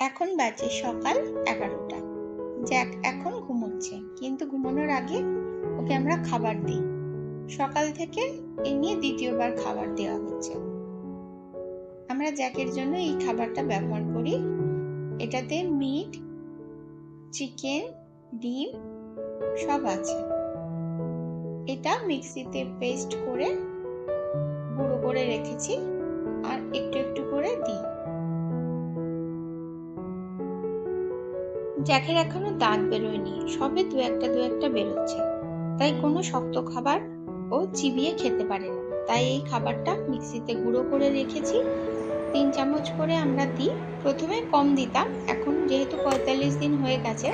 এখন বাজে সকাল এগারোটা। জ্যাক এখন ঘুমোচ্ছে, কিন্তু ঘুমানোর আগে ওকে আমরা খাবার দিই। সকাল থেকে এ নিয়ে দ্বিতীয়বার খাবার দেওয়া হচ্ছে। আমরা জ্যাকের জন্য এই খাবারটা ব্যবহার করি। এটাতে মিট, চিকেন, ডিম সব আছে। এটা মিক্সিতে পেস্ট করে গুঁড়ো করে রেখেছি। আর একটু একটু জ্যাকের এখনও দাঁত বেরোয়নি, সবে দু একটা দু একটা বেরোচ্ছে। তাই কোনো শক্ত খাবার ও চিবিয়ে খেতে পারে না। তাই এই খাবারটা মিক্সিতে গুঁড়ো করে রেখেছি। তিন চামচ করে আমরা দিই। প্রথমে কম দিতাম, এখন যেহেতু পঁয়তাল্লিশ দিন হয়ে গেছে,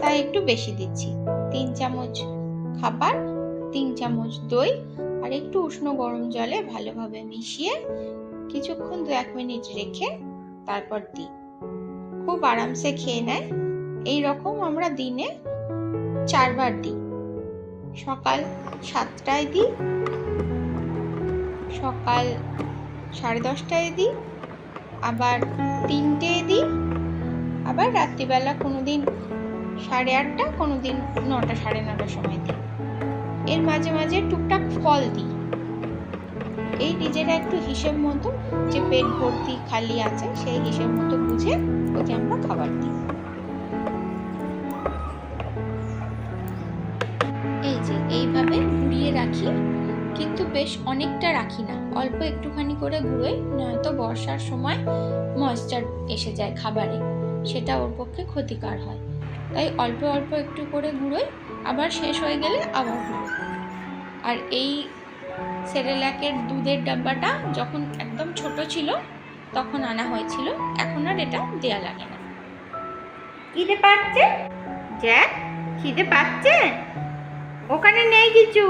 তাই একটু বেশি দিচ্ছি। তিন চামচ খাবার, তিন চামচ দই আর একটু উষ্ণ গরম জলে ভালোভাবে মিশিয়ে কিছুক্ষণ দু এক মিনিট রেখে তারপর দিই। খুব আরামসে খেয়ে নেয়। এই রকম আমরা দিনে চারবার দিই। সকাল সাতটায় দিই, সকাল সাড়ে দশটায় দিই, আবার তিনটেয় দিই, আবার রাত্রিবেলা কোনো দিন সাড়ে আটটা কোনো দিন নটা সাড়ে নটার সময় দিই। এর মাঝে মাঝে টুকটাক ফল দিই। এই নিজেরা একটু হিসেব মতো যে পেট ভর্তি খালি আছে সেই হিসেব মতো বুঝে ওকে আমরা খাবার দিই। যে এইভাবে ঘুরিয়ে রাখি। কিন্তু বেশ অনেকটা রাখি না। অল্প একটুখানি করে ঘুরোই নয়তো বর্ষার সময় ময়েশ্চার এসে যায় খাবারে। সেটা ওর পক্ষে ক্ষতিকার হয়। তাই অল্প অল্প একটু করে ঘুরোই আবার শেষ হয়ে গেলে আবার ঘুরোই আর এই সেরেল্যাকের দুধের ডাব্বাটা যখন একদম ছোট ছিল, তখন আনা হয়েছিল। এখন আর এটা দেয়া লাগে না। খিদে পাচ্ছে? জ্যাক, খিদে পাচ্ছে? ওখানে নেই কিছু?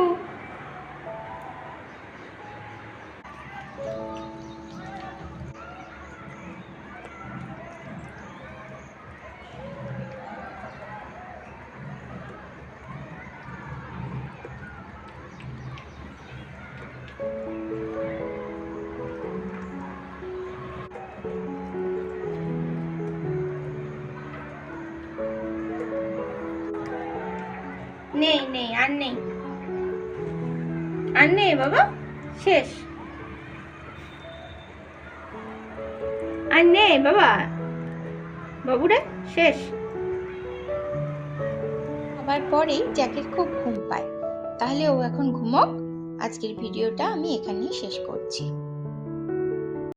নেই নেই, আর নেই। আর নেই বাবা, শেষ। আর নেই বাবা, বাবুরে, শেষ। আবার পরেই জ্যাকের খুব ঘুম পায়। তাহলে ও এখন ঘুমোক। আজকের ভিডিওটা আমি এখানেই শেষ করছি।